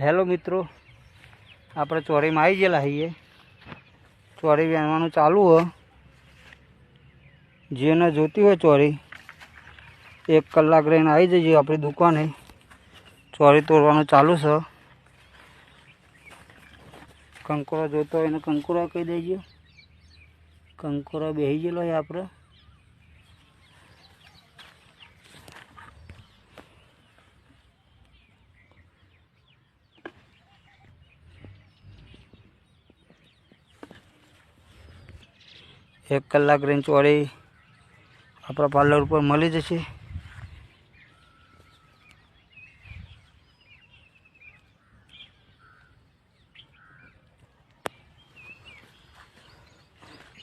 Hello મિત્રો, આપણે ચોરીમાં આવી ગયેલા છીએ ચોરી વેણવાનું ચાલુ હોય જેને જોતી હોય ચોરી, એક કલાક રહીને આવી જઈએ આપણી દુકાને. ચોરી તોડવાનું ચાલુ છે. કંકોરો જોતો હોય એને કંકોરો કહી દેજો. કંકોરો બેસી ગયેલો હોય આપણે. એક કલાક ચોરી આપણા પાર્લર ઉપર મળી જશે.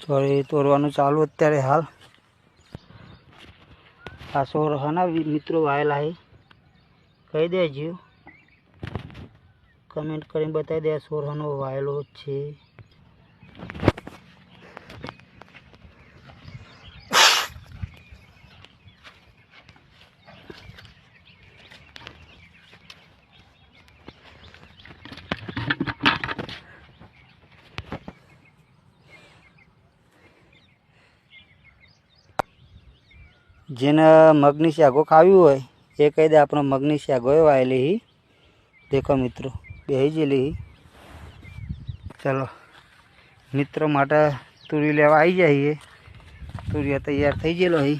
ચોરી તોડવાનું ચાલુ અત્યારે હાલ. આ સોર હના મિત્રો વાયેલા હે. કહી દેજો. કમેન્ટ કરીને બતાવી દે આ સોર હનો વાયેલો છે. જેને મગની શાગો ખાવી હોય, એ કહી દે આપણો મગની એ વાયેલી દેખો મિત્રો, બેહી જેલી ચલો, મિત્રો માટે તુરી લેવા આવી જઈએ તુરિયા તૈયાર થઈ ગયેલો હી.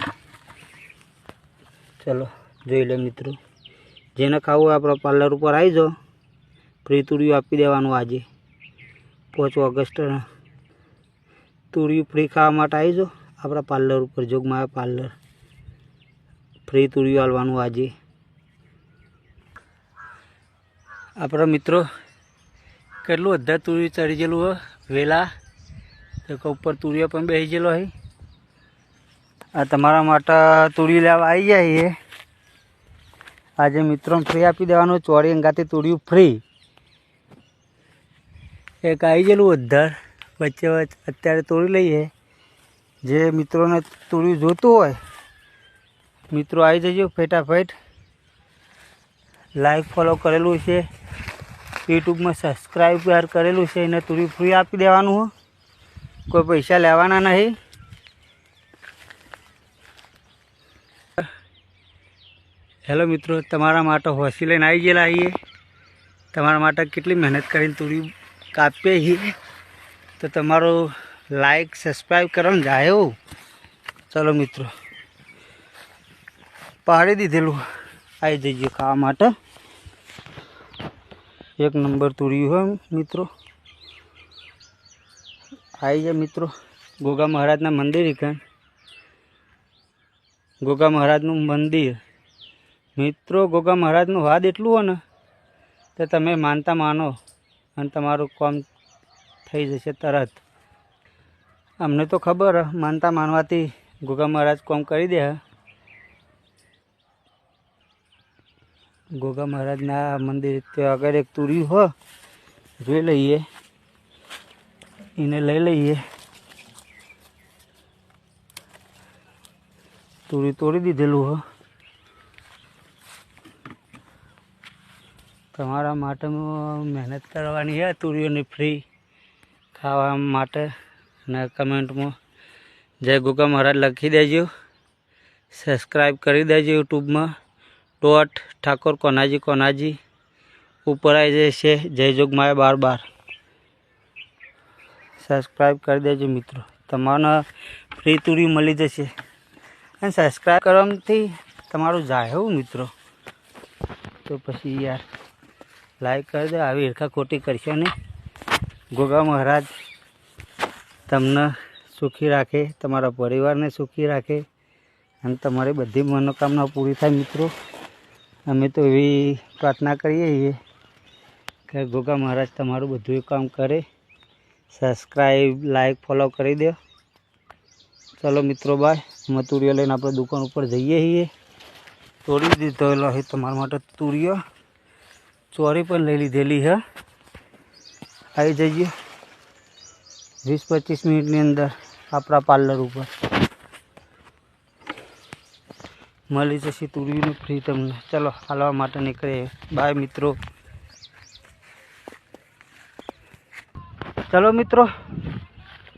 ચલો, જોઈ લે મિત્રો. જેને ખાવું આપણો પાર્લર ઉપર આવી જાઓ. ફ્રી તુરિયું આપી દેવાનું આજે. પાંચ ઓગસ્ટ તુરિયું ફ્રી ખાવા માટે આવી જાઓ. આપણા પાર્લર ઉપર, જોગમાયા પાર્લર ફ્રી તુરિયું હાલવાનું આજે. આપણા મિત્રો, કેટલું અધા તુરી ચડી ગયેલું હોય વેલા. તો ઉપર તુરિયા પણ બેસી ગયેલો હોય આ તમારા માટે તુરી લેવા આવી જાય આજે મિત્રોને ફ્રી આપી દેવાનું ચોરી અંગાથી તુરિયું ફ્રી એક આવી ગયેલું અધર વચ્ચે અત્યારે તોડી લઈએ. જે મિત્રોને તુરિયું જોતું હોય મિત્રો આવી જજો ફટાફટ. લાઈક ફોલો કરેલું છે. યુટ્યુબમાં સબસ્ક્રાઈબ યાર કરેલું છે, એને તુરી ફ્રી આપી દેવાનું હો. કોઈ પૈસા લેવાના નહીં. હેલો મિત્રો, તમારા માટે હોસી લઈને આવી ગયેલા આવીએ તમારા માટે કેટલી મહેનત કરીને તુરી કાપીએ છીએ. તો તમારું લાઈક સબસ્ક્રાઈબ કરવાનું જાય. ચલો મિત્રો. પાડી દીધેલું. આવી જઈએ ખાવા માટે. એક નંબર તુર્યું હોય મિત્રો. આવી જાય મિત્રો. ગોગા મહારાજના મંદિર કાંઈ ગોગા મહારાજનું મંદિર. મિત્રો, ગોગા મહારાજનું વાદ એટલું હોય ને, તો તમે માનતા માનો અને તમારું કામ થઈ જશે તરત. અમને તો ખબર, માનતા માનવાથી ગોગા મહારાજ કામ કરી દે. ગોગા મહારાજના મંદિર ત્યાં આગળ એક તુર્યું હો, જોઈ લઈએ. એને લઈ લઈએ. તુરી તોડી દીધેલું હો. તમારા માટે મહેનત કરવાની છે તુરીઓની ફ્રી ખાવા માટે. અને કમેન્ટમાં જય ગોગા મહારાજ લખી દેજો. સબસ્ક્રાઈબ કરી દેજો યુટ્યુબમાં. ડોટ ઠાકોર કોનાજી કોનાજી ઉપર આવી જશે જય જોગમાય બાર બાર. સબસ્ક્રાઈબ કરી દેજો મિત્રો. તમારો ફ્રી તુરી મળી જશે. અને સબસ્ક્રાઈબ કરવાથી તમારું જાય એવું મિત્રો. તો પછી યાર લાઈક કરી દે, આવી હિરખા ખોટી કરશો ને ગોગા મહારાજ તમને સુખી રાખે, તમારા પરિવારને સુખી રાખે, અને તમારી બધી મનોકામના પૂરી થાય મિત્રો. અમે તો એવી પ્રાર્થના કરીએ છીએ કે ગોગા મહારાજ તમારું બધું કામ કરે. સબસ્ક્રાઈબ લાઈક ફોલો કરી દો. ચલો મિત્રો બાય મતુરીઓ લઈને આપણે દુકાન ઉપર જઈએ છીએ. તોડી દીધો છે તમારા માટે તુરીઓ ચોરી પણ લઈ લીધેલી છે આવી જઈએ. વીસ પચીસ મિનિટની અંદર આપણા પાર્લર ઉપર. મળી જશે તુરીનું ફ્રી તમને. ચાલો, હાલવા માટે નીકળીએ. બાય મિત્રો. ચલો મિત્રો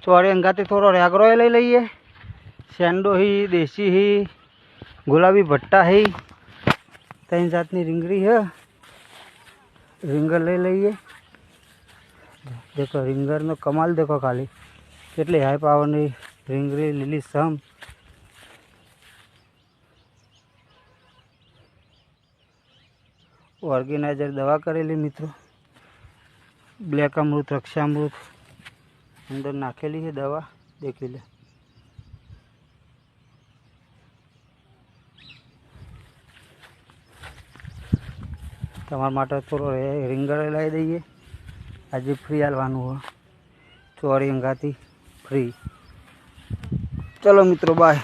ચોરી અંગાથી થોડો રેગરો લઈ લઈએ. સેન્ડો હી, દેશી હી, ગુલાબી ભટ્ટા હી, ત્રણ જાતની રીંગરી હે. રીંગર લઈ લઈએ. દેખો રીંગરનો કમાલ દેખો ખાલી. કેટલી હાઈ પાવરની રીંગરી, લીલી સમ. ઓર્ગેનાઇઝર દવા કરેલી મિત્રો. બ્લેક અમૃત, રક્ષામૃત અંદર નાખેલી છે દવા. દેખી લે. તમારા માટે થોડો રીંગણ લાવી દઈએ. આજે ફ્રી હાલવાનું હોય. ચોરી અંગાથી ફ્રી ચલો મિત્રો બાય